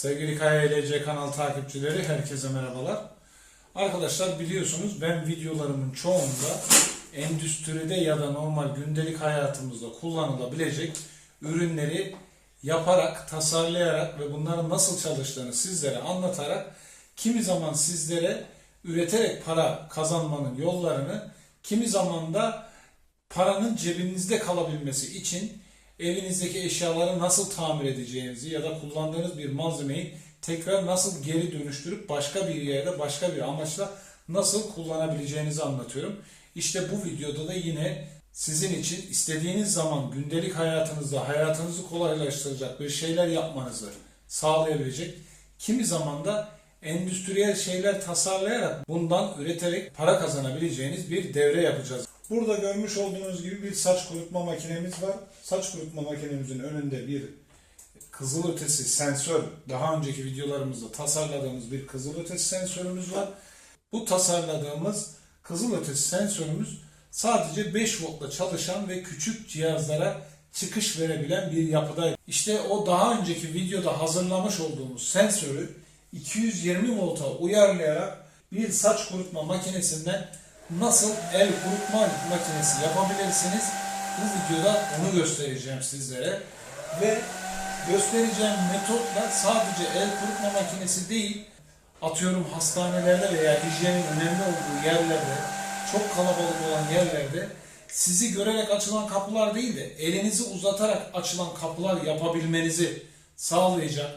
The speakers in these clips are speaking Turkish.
Sevgili KYLC kanal takipçileri herkese merhabalar. Arkadaşlar biliyorsunuz ben videolarımın çoğunda endüstride ya da normal gündelik hayatımızda kullanılabilecek ürünleri yaparak, tasarlayarak ve bunların nasıl çalıştığını sizlere anlatarak kimi zaman sizlere üreterek para kazanmanın yollarını, kimi zaman da paranın cebinizde kalabilmesi için evinizdeki eşyaları nasıl tamir edeceğinizi ya da kullandığınız bir malzemeyi tekrar nasıl geri dönüştürüp başka bir yerde başka bir amaçla nasıl kullanabileceğinizi anlatıyorum. İşte bu videoda da yine sizin için istediğiniz zaman gündelik hayatınızda hayatınızı kolaylaştıracak bir şeyler yapmanızı sağlayabilecek, kimi zaman da endüstriyel şeyler tasarlayarak bundan üreterek para kazanabileceğiniz bir devre yapacağız. Burada görmüş olduğunuz gibi bir saç kurutma makinemiz var. Saç kurutma makinemizin önünde bir kızılötesi sensör, daha önceki videolarımızda tasarladığımız bir kızılötesi sensörümüz var. Bu tasarladığımız kızılötesi sensörümüz sadece 5 voltla çalışan ve küçük cihazlara çıkış verebilen bir yapıda. İşte o daha önceki videoda hazırlamış olduğumuz sensörü 220 volta uyarlayarak bir saç kurutma makinesinden nasıl el kurutma makinesi yapabilirsiniz? Bu videoda onu göstereceğim sizlere. Ve göstereceğim metotla sadece el kurutma makinesi değil, atıyorum hastanelerde veya hijyenin önemli olduğu yerlerde, çok kalabalık olan yerlerde sizi görerek açılan kapılar değil de elinizi uzatarak açılan kapılar yapabilmenizi sağlayacak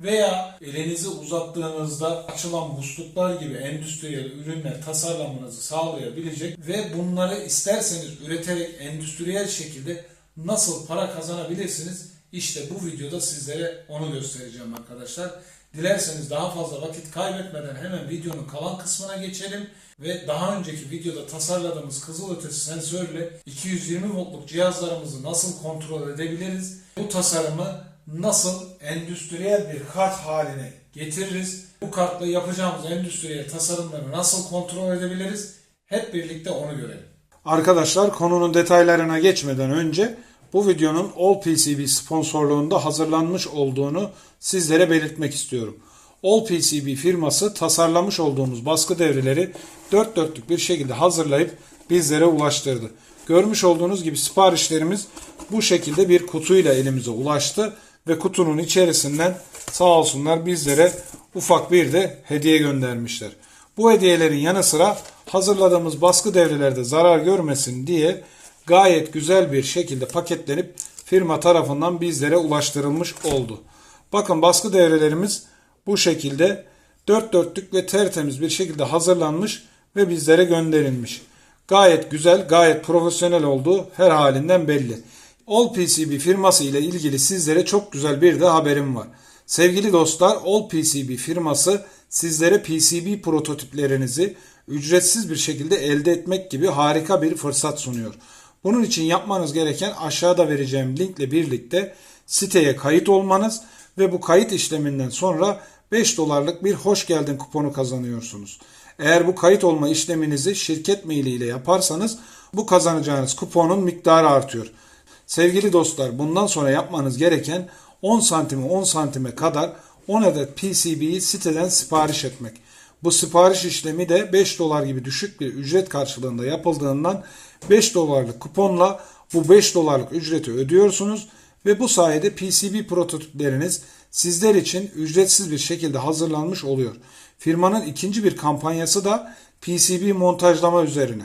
veya elinizi uzattığınızda açılan musluklar gibi endüstriyel ürünler tasarlamanızı sağlayabilecek ve bunları isterseniz üreterek endüstriyel şekilde nasıl para kazanabilirsiniz? İşte bu videoda sizlere onu göstereceğim arkadaşlar. Dilerseniz daha fazla vakit kaybetmeden hemen videonun kalan kısmına geçelim ve daha önceki videoda tasarladığımız kızılötesi sensörle 220 voltluk cihazlarımızı nasıl kontrol edebiliriz? Bu tasarımı nasıl endüstriyel bir kart haline getiririz? Bu kartla yapacağımız endüstriyel tasarımları nasıl kontrol edebiliriz? Hep birlikte onu görelim. Arkadaşlar konunun detaylarına geçmeden önce bu videonun All PCB sponsorluğunda hazırlanmış olduğunu sizlere belirtmek istiyorum. All PCB firması tasarlamış olduğumuz baskı devreleri dört dörtlük bir şekilde hazırlayıp bizlere ulaştırdı. Görmüş olduğunuz gibi siparişlerimiz bu şekilde bir kutuyla elimize ulaştı ve kutunun içerisinden sağ olsunlar bizlere ufak bir de hediye göndermişler. Bu hediyelerin yanı sıra hazırladığımız baskı devrelerde zarar görmesin diye gayet güzel bir şekilde paketlenip firma tarafından bizlere ulaştırılmış oldu. Bakın baskı devrelerimiz bu şekilde dört dörtlük ve tertemiz bir şekilde hazırlanmış ve bizlere gönderilmiş. Gayet güzel, gayet profesyonel olduğu her halinden belli. All PCB firması ile ilgili sizlere çok güzel bir de haberim var. Sevgili dostlar, All PCB firması sizlere PCB prototiplerinizi ücretsiz bir şekilde elde etmek gibi harika bir fırsat sunuyor. Bunun için yapmanız gereken aşağıda vereceğim linkle birlikte siteye kayıt olmanız ve bu kayıt işleminden sonra 5 dolarlık bir hoş geldin kuponu kazanıyorsunuz. Eğer bu kayıt olma işleminizi şirket maili ile yaparsanız bu kazanacağınız kuponun miktarı artıyor. Sevgili dostlar bundan sonra yapmanız gereken 10 santime 10 santime kadar 10 adet PCB'yi siteden sipariş etmek. Bu sipariş işlemi de 5 dolar gibi düşük bir ücret karşılığında yapıldığından 5 dolarlık kuponla bu 5 dolarlık ücreti ödüyorsunuz ve bu sayede PCB prototipleriniz sizler için ücretsiz bir şekilde hazırlanmış oluyor. Firmanın ikinci bir kampanyası da PCB montajlama üzerine.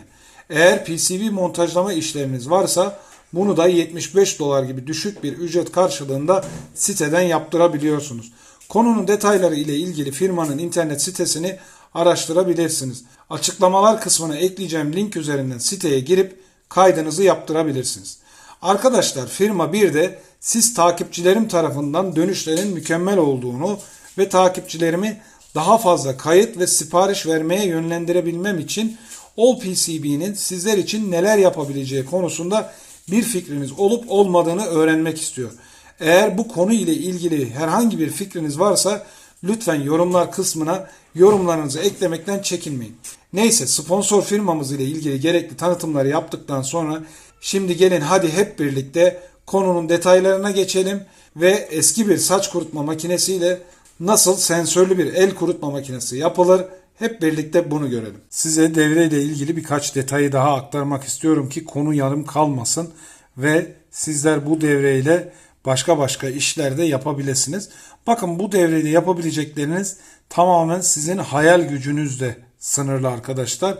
Eğer PCB montajlama işleriniz varsa bunu da 75 dolar gibi düşük bir ücret karşılığında siteden yaptırabiliyorsunuz. Konunun detayları ile ilgili firmanın internet sitesini araştırabilirsiniz. Açıklamalar kısmına ekleyeceğim link üzerinden siteye girip kaydınızı yaptırabilirsiniz. Arkadaşlar firma bir de siz takipçilerim tarafından dönüşlerin mükemmel olduğunu ve takipçilerimi daha fazla kayıt ve sipariş vermeye yönlendirebilmem için All PCB'nin sizler için neler yapabileceği konusunda bir fikriniz olup olmadığını öğrenmek istiyor. Eğer bu konu ile ilgili herhangi bir fikriniz varsa lütfen yorumlar kısmına yorumlarınızı eklemekten çekinmeyin. Neyse sponsor firmamız ile ilgili gerekli tanıtımları yaptıktan sonra şimdi gelin hadi hep birlikte konunun detaylarına geçelim ve eski bir saç kurutma makinesiyle nasıl sensörlü bir el kurutma makinesi yapılır hep birlikte bunu görelim. Size devreyle ilgili birkaç detayı daha aktarmak istiyorum ki konu yarım kalmasın ve sizler bu devreyle başka başka işlerde yapabilirsiniz. Bakın bu devreyle yapabilecekleriniz tamamen sizin hayal gücünüzle sınırlı arkadaşlar.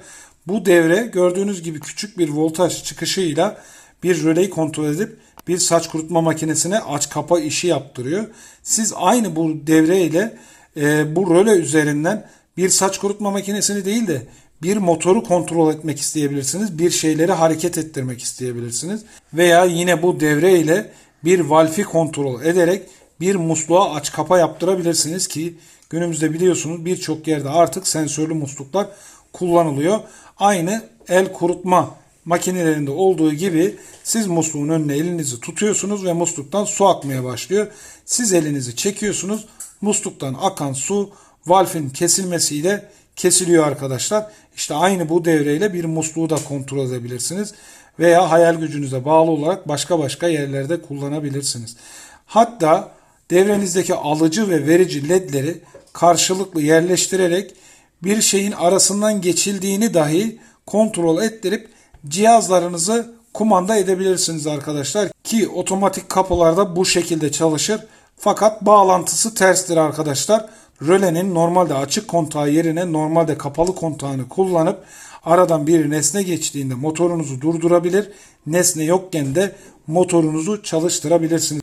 Bu devre gördüğünüz gibi küçük bir voltaj çıkışıyla bir röleyi kontrol edip bir saç kurutma makinesine aç kapa işi yaptırıyor. Siz aynı bu devreyle e, bu röle üzerinden bir saç kurutma makinesini değil de bir motoru kontrol etmek isteyebilirsiniz. Bir şeyleri hareket ettirmek isteyebilirsiniz. Veya yine bu devre ile bir valfi kontrol ederek bir musluğa aç kapa yaptırabilirsiniz ki günümüzde biliyorsunuz birçok yerde artık sensörlü musluklar kullanılıyor. Aynı el kurutma makinelerinde olduğu gibi siz musluğun önüne elinizi tutuyorsunuz ve musluktan su akmaya başlıyor. Siz elinizi çekiyorsunuz. Musluktan akan su valfin kesilmesiyle kesiliyor arkadaşlar. İşte aynı bu devreyle bir musluğu da kontrol edebilirsiniz. Veya hayal gücünüze bağlı olarak başka başka yerlerde kullanabilirsiniz. Hatta devrenizdeki alıcı ve verici ledleri karşılıklı yerleştirerek bir şeyin arasından geçildiğini dahi kontrol ettirip cihazlarınızı kumanda edebilirsiniz arkadaşlar. Ki otomatik kapılarda bu şekilde çalışır. Fakat bağlantısı terstir arkadaşlar. Rölenin normalde açık kontağı yerine normalde kapalı kontağını kullanıp aradan bir nesne geçtiğinde motorunuzu durdurabilir. Nesne yokken de motorunuzu çalıştırabilirsiniz.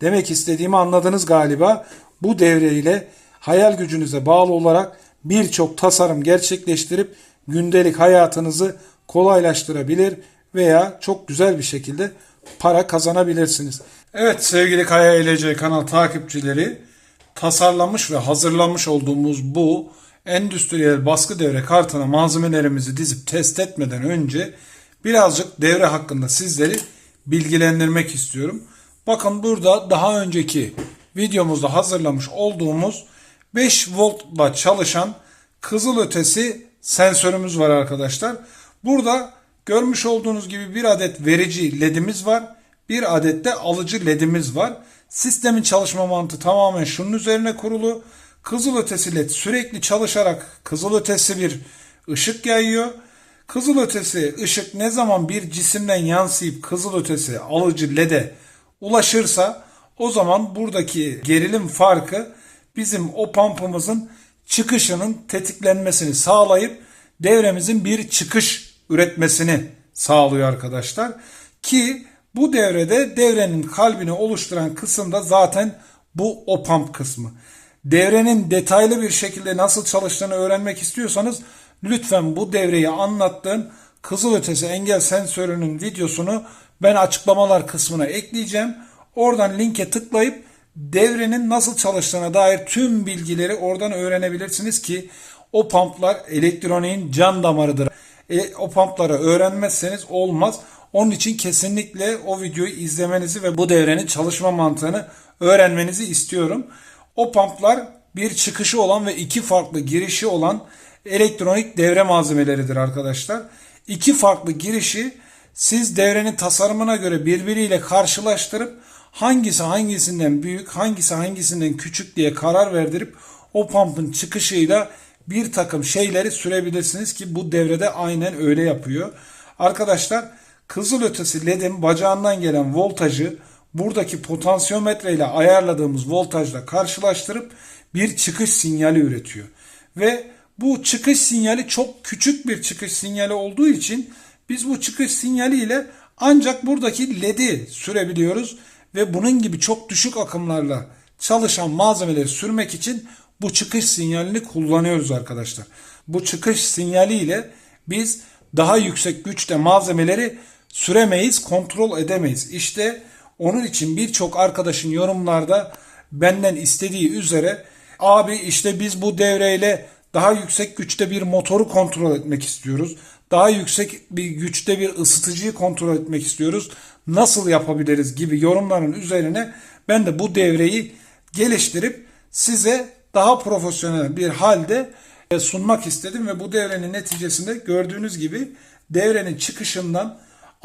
Demek istediğimi anladınız galiba. Bu devreyle hayal gücünüze bağlı olarak birçok tasarım gerçekleştirip gündelik hayatınızı kolaylaştırabilir veya çok güzel bir şekilde para kazanabilirsiniz. Evet sevgili Kaya ELC kanal takipçileri tasarlamış ve hazırlamış olduğumuz bu endüstriyel baskı devre kartına malzemelerimizi dizip test etmeden önce birazcık devre hakkında sizleri bilgilendirmek istiyorum. Bakın burada daha önceki videomuzda hazırlamış olduğumuz 5 voltla çalışan kızılötesi sensörümüz var arkadaşlar. Burada görmüş olduğunuz gibi bir adet verici ledimiz var. Bir adet de alıcı ledimiz var. Sistemin çalışma mantığı tamamen şunun üzerine kurulu. Kızılötesi led sürekli çalışarak kızılötesi bir ışık yayıyor. Kızılötesi ışık ne zaman bir cisimden yansıyıp kızılötesi alıcı lede ulaşırsa o zaman buradaki gerilim farkı bizim o pampımızın çıkışının tetiklenmesini sağlayıp devremizin bir çıkış üretmesini sağlıyor arkadaşlar. Ki bu devrede devrenin kalbini oluşturan kısım da zaten bu o pump kısmı. Devrenin detaylı bir şekilde nasıl çalıştığını öğrenmek istiyorsanız lütfen bu devreyi anlattığım kızılötesi engel sensörünün videosunu ben açıklamalar kısmına ekleyeceğim. Oradan linke tıklayıp devrenin nasıl çalıştığına dair tüm bilgileri oradan öğrenebilirsiniz ki o pamplar elektroniğin can damarıdır. E, o pampları öğrenmezseniz olmaz. Onun için kesinlikle o videoyu izlemenizi ve bu devrenin çalışma mantığını öğrenmenizi istiyorum. O pamplar bir çıkışı olan ve iki farklı girişi olan elektronik devre malzemeleridir arkadaşlar. İki farklı girişi siz devrenin tasarımına göre birbiriyle karşılaştırıp hangisi hangisinden büyük, hangisi hangisinden küçük diye karar verdirip o pump'ın çıkışıyla bir takım şeyleri sürebilirsiniz ki bu devrede aynen öyle yapıyor. Arkadaşlar kızılötesi ledin bacağından gelen voltajı buradaki potansiyometre ile ayarladığımız voltajla karşılaştırıp bir çıkış sinyali üretiyor. Ve bu çıkış sinyali çok küçük bir çıkış sinyali olduğu için biz bu çıkış sinyali ile ancak buradaki ledi sürebiliyoruz ve bunun gibi çok düşük akımlarla çalışan malzemeleri sürmek için bu çıkış sinyalini kullanıyoruz arkadaşlar. Bu çıkış sinyali ile biz daha yüksek güçte malzemeleri süremeyiz, kontrol edemeyiz. İşte onun için birçok arkadaşın yorumlarda benden istediği üzere abi işte biz bu devreyle daha yüksek güçte bir motoru kontrol etmek istiyoruz. Daha yüksek bir güçte bir ısıtıcıyı kontrol etmek istiyoruz. Nasıl yapabiliriz gibi yorumların üzerine ben de bu devreyi geliştirip size daha profesyonel bir halde e, sunmak istedim ve bu devrenin neticesinde gördüğünüz gibi devrenin çıkışından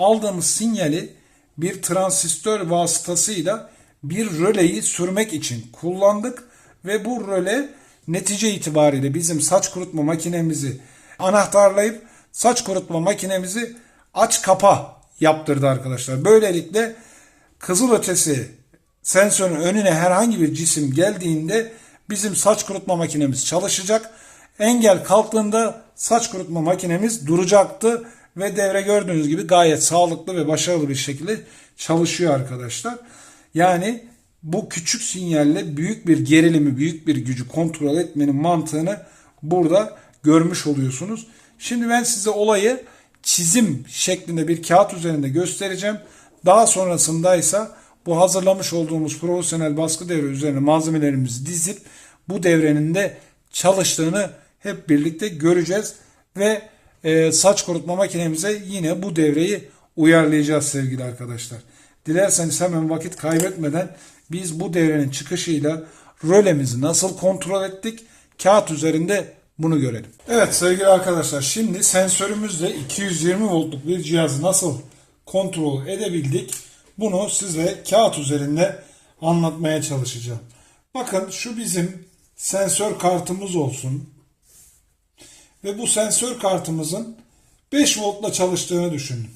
aldığımız sinyali bir transistör vasıtasıyla bir röleyi sürmek için kullandık ve bu röle netice itibariyle bizim saç kurutma makinemizi anahtarlayıp saç kurutma makinemizi aç kapa yaptırdı arkadaşlar. Böylelikle kızılötesi sensörün önüne herhangi bir cisim geldiğinde bizim saç kurutma makinemiz çalışacak. Engel kalktığında saç kurutma makinemiz duracaktı ve devre gördüğünüz gibi gayet sağlıklı ve başarılı bir şekilde çalışıyor arkadaşlar. Yani bu küçük sinyalle büyük bir gerilimi, büyük bir gücü kontrol etmenin mantığını burada görmüş oluyorsunuz. Şimdi ben size olayı çizim şeklinde bir kağıt üzerinde göstereceğim. Daha sonrasında ise bu hazırlamış olduğumuz profesyonel baskı devre üzerine malzemelerimizi dizip bu devrenin de çalıştığını hep birlikte göreceğiz ve e, saç kurutma makinemize yine bu devreyi uyarlayacağız sevgili arkadaşlar. Dilerseniz hemen vakit kaybetmeden biz bu devrenin çıkışıyla rölemizi nasıl kontrol ettik kağıt üzerinde bunu görelim. Evet sevgili arkadaşlar şimdi sensörümüzle 220 voltluk bir cihazı nasıl kontrol edebildik bunu size kağıt üzerinde anlatmaya çalışacağım. Bakın şu bizim sensör kartımız olsun. Ve bu sensör kartımızın 5 voltla çalıştığını düşünün.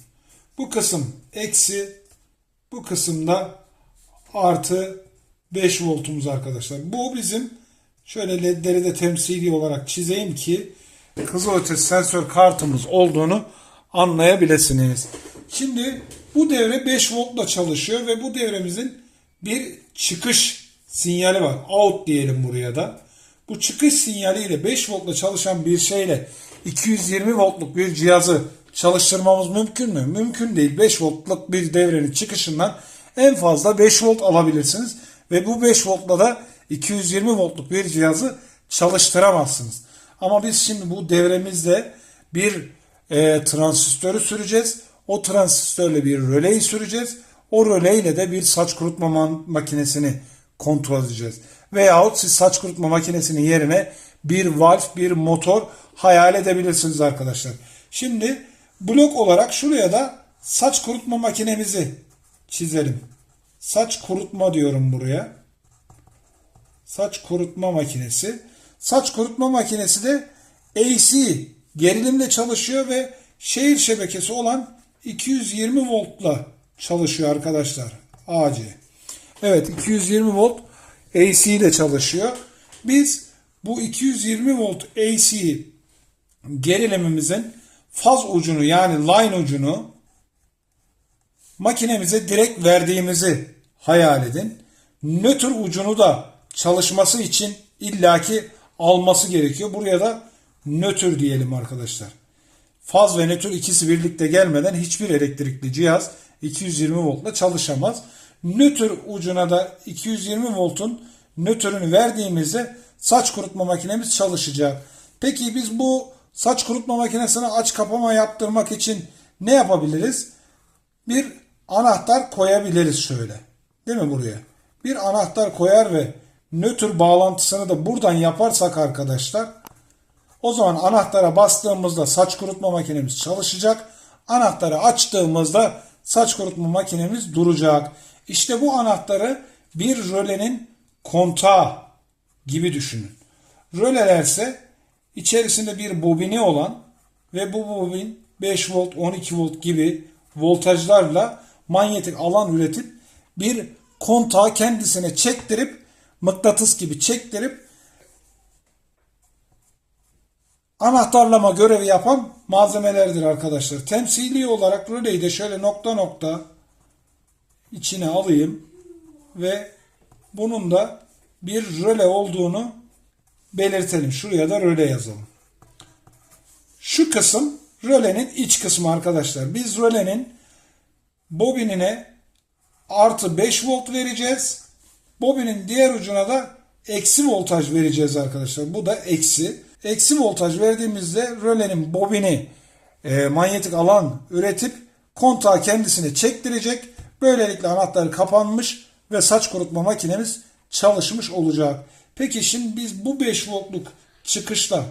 Bu kısım eksi, bu kısımda artı 5 voltumuz arkadaşlar. Bu bizim şöyle ledleri de temsili olarak çizeyim ki kızılötesi sensör kartımız olduğunu anlayabilirsiniz. Şimdi bu devre 5 voltla çalışıyor ve bu devremizin bir çıkış sinyali var. Out diyelim buraya da. Bu çıkış sinyaliyle 5 voltla çalışan bir şeyle 220 voltluk bir cihazı çalıştırmamız mümkün mü? Mümkün değil. 5 voltluk bir devrenin çıkışından en fazla 5 volt alabilirsiniz. Ve bu 5 voltla da 220 voltluk bir cihazı çalıştıramazsınız. Ama biz şimdi bu devremizde bir e, transistörü süreceğiz. O transistörle bir röleyi süreceğiz. O röleyle de bir saç kurutma makinesini kontrol edeceğiz. Veyahut siz saç kurutma makinesinin yerine bir valf, bir motor hayal edebilirsiniz arkadaşlar. Şimdi blok olarak şuraya da saç kurutma makinemizi çizelim. Saç kurutma diyorum buraya. Saç kurutma makinesi. Saç kurutma makinesi de AC gerilimle çalışıyor ve şehir şebekesi olan 220 voltla çalışıyor arkadaşlar. AC. Evet 220 volt AC ile çalışıyor. Biz bu 220 volt AC gerilimimizin faz ucunu yani line ucunu makinemize direkt verdiğimizi hayal edin. Nötr ucunu da çalışması için illaki alması gerekiyor. Buraya da nötr diyelim arkadaşlar. Faz ve nötr ikisi birlikte gelmeden hiçbir elektrikli cihaz 220 voltla çalışamaz. Nötr ucuna da 220 voltun nötrünü verdiğimizde saç kurutma makinemiz çalışacak. Peki biz bu saç kurutma makinesine aç kapama yaptırmak için ne yapabiliriz? Bir anahtar koyabiliriz şöyle. Değil mi buraya? Bir anahtar koyar ve nötr bağlantısını da buradan yaparsak arkadaşlar o zaman anahtara bastığımızda saç kurutma makinemiz çalışacak. Anahtarı açtığımızda saç kurutma makinemiz duracak. İşte bu anahtarı bir rölenin kontağı gibi düşünün. Rölelerse içerisinde bir bobini olan ve bu bobin 5 volt 12 volt gibi voltajlarla manyetik alan üretip bir kontağı kendisine çektirip mıknatıs gibi çektirip anahtarlama görevi yapan malzemelerdir arkadaşlar. Temsili olarak röleyi de şöyle nokta nokta içine alayım ve bunun da bir röle olduğunu belirtelim. Şuraya da röle yazalım. Şu kısım rölenin iç kısmı arkadaşlar. Biz rölenin bobinine artı 5 volt vereceğiz. Bobinin diğer ucuna da eksi voltaj vereceğiz arkadaşlar. Bu da eksi. Eksi voltaj verdiğimizde rölenin bobini e, manyetik alan üretip kontağı kendisine çektirecek. Böylelikle anahtarı kapanmış ve saç kurutma makinemiz çalışmış olacak. Peki şimdi biz bu 5 voltluk çıkışla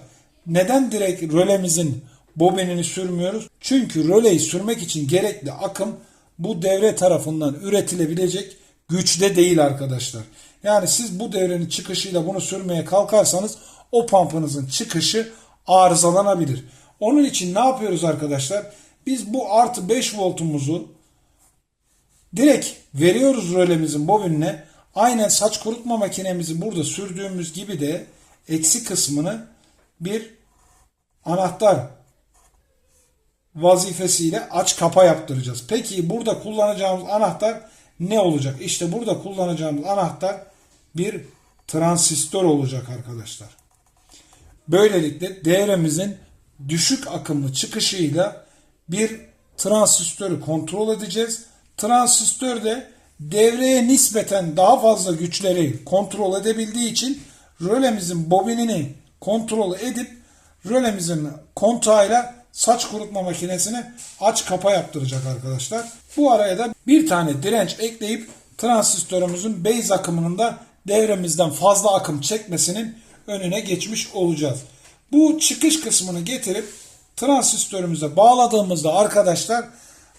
neden direkt rölemizin bobinini sürmüyoruz? Çünkü röleyi sürmek için gerekli akım bu devre tarafından üretilebilecek güçte değil arkadaşlar. Yani siz bu devrenin çıkışıyla bunu sürmeye kalkarsanız o pampınızın çıkışı arızalanabilir. Onun için ne yapıyoruz arkadaşlar? Biz bu artı 5 voltumuzu direkt veriyoruz rölemizin bobinine. Aynen saç kurutma makinemizi burada sürdüğümüz gibi de eksi kısmını bir anahtar vazifesiyle aç kapa yaptıracağız. Peki burada kullanacağımız anahtar ne olacak? İşte burada kullanacağımız anahtar bir transistör olacak arkadaşlar. Böylelikle devremizin düşük akımlı çıkışıyla bir transistörü kontrol edeceğiz. Transistör de devreye nispeten daha fazla güçleri kontrol edebildiği için rölemizin bobinini kontrol edip rölemizin kontağıyla saç kurutma makinesini aç kapa yaptıracak arkadaşlar. Bu araya da bir tane direnç ekleyip transistörümüzün base akımının da devremizden fazla akım çekmesinin önüne geçmiş olacağız. Bu çıkış kısmını getirip transistörümüze bağladığımızda arkadaşlar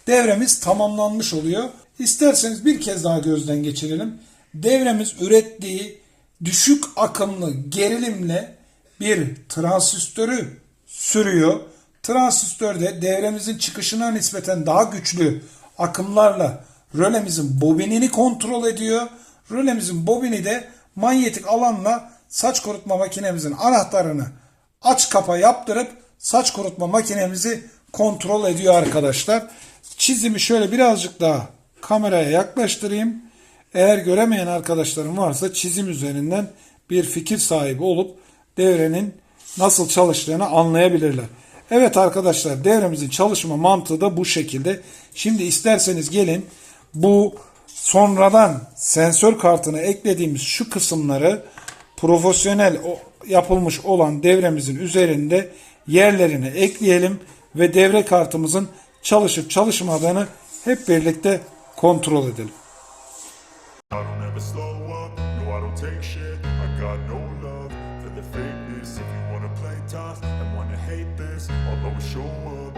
devremiz tamamlanmış oluyor. İsterseniz bir kez daha gözden geçirelim. Devremiz ürettiği düşük akımlı gerilimle bir transistörü sürüyor. Transistör de devremizin çıkışına nispeten daha güçlü akımlarla rölemizin bobinini kontrol ediyor. Rölemizin bobini de manyetik alanla saç kurutma makinemizin anahtarını aç kapa yaptırıp saç kurutma makinemizi kontrol ediyor arkadaşlar. Çizimi şöyle birazcık daha kameraya yaklaştırayım. Eğer göremeyen arkadaşlarım varsa çizim üzerinden bir fikir sahibi olup devrenin nasıl çalıştığını anlayabilirler. Evet arkadaşlar devremizin çalışma mantığı da bu şekilde. Şimdi isterseniz gelin bu sonradan sensör kartını eklediğimiz şu kısımları profesyonel yapılmış olan devremizin üzerinde yerlerine ekleyelim ve devre kartımızın çalışıp çalışmadığını hep birlikte kontrol edelim. Show up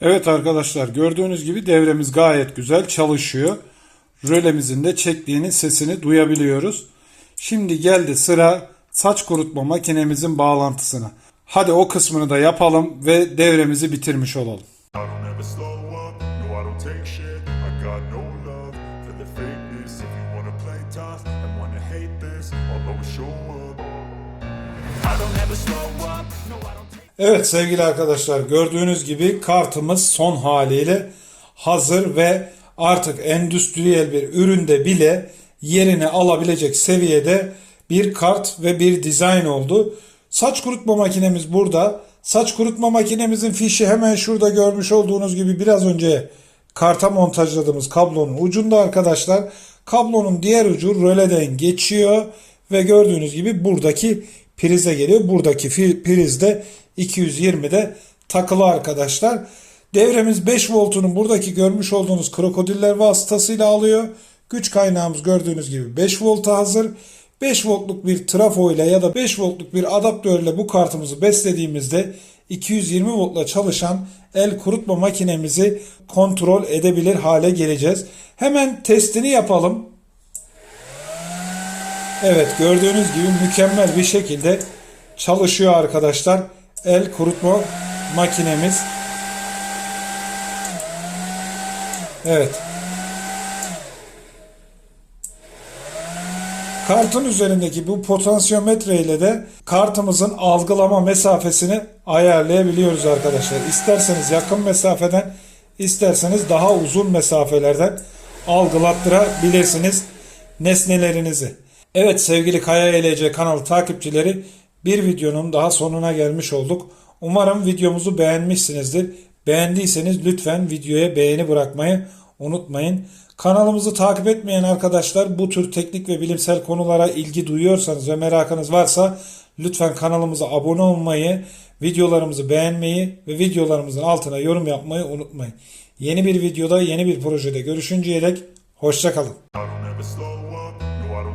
Evet arkadaşlar gördüğünüz gibi devremiz gayet güzel çalışıyor. Rölemizin de çektiğinin sesini duyabiliyoruz. Şimdi geldi sıra saç kurutma makinemizin bağlantısına. Hadi o kısmını da yapalım ve devremizi bitirmiş olalım. Show up Evet sevgili arkadaşlar gördüğünüz gibi kartımız son haliyle hazır ve artık endüstriyel bir üründe bile yerini alabilecek seviyede bir kart ve bir dizayn oldu. Saç kurutma makinemiz burada. Saç kurutma makinemizin fişi hemen şurada görmüş olduğunuz gibi biraz önce karta montajladığımız kablonun ucunda arkadaşlar. Kablonun diğer ucu röleden geçiyor ve gördüğünüz gibi buradaki prize geliyor. Buradaki fi- priz de 220'de takılı arkadaşlar. Devremiz 5 voltunun buradaki görmüş olduğunuz krokodiller vasıtasıyla alıyor. Güç kaynağımız gördüğünüz gibi 5 volta hazır. 5 voltluk bir trafo ile ya da 5 voltluk bir adaptörle bu kartımızı beslediğimizde 220 voltla çalışan el kurutma makinemizi kontrol edebilir hale geleceğiz. Hemen testini yapalım. Evet gördüğünüz gibi mükemmel bir şekilde çalışıyor arkadaşlar. El kurutma makinemiz. Evet. Kartın üzerindeki bu potansiyometre ile de kartımızın algılama mesafesini ayarlayabiliyoruz arkadaşlar. İsterseniz yakın mesafeden, isterseniz daha uzun mesafelerden algılattırabilirsiniz nesnelerinizi. Evet sevgili Kaya ELC kanalı takipçileri bir videonun daha sonuna gelmiş olduk. Umarım videomuzu beğenmişsinizdir. Beğendiyseniz lütfen videoya beğeni bırakmayı unutmayın. Kanalımızı takip etmeyen arkadaşlar bu tür teknik ve bilimsel konulara ilgi duyuyorsanız ve merakınız varsa lütfen kanalımıza abone olmayı, videolarımızı beğenmeyi ve videolarımızın altına yorum yapmayı unutmayın. Yeni bir videoda, yeni bir projede görüşünceye dek hoşçakalın.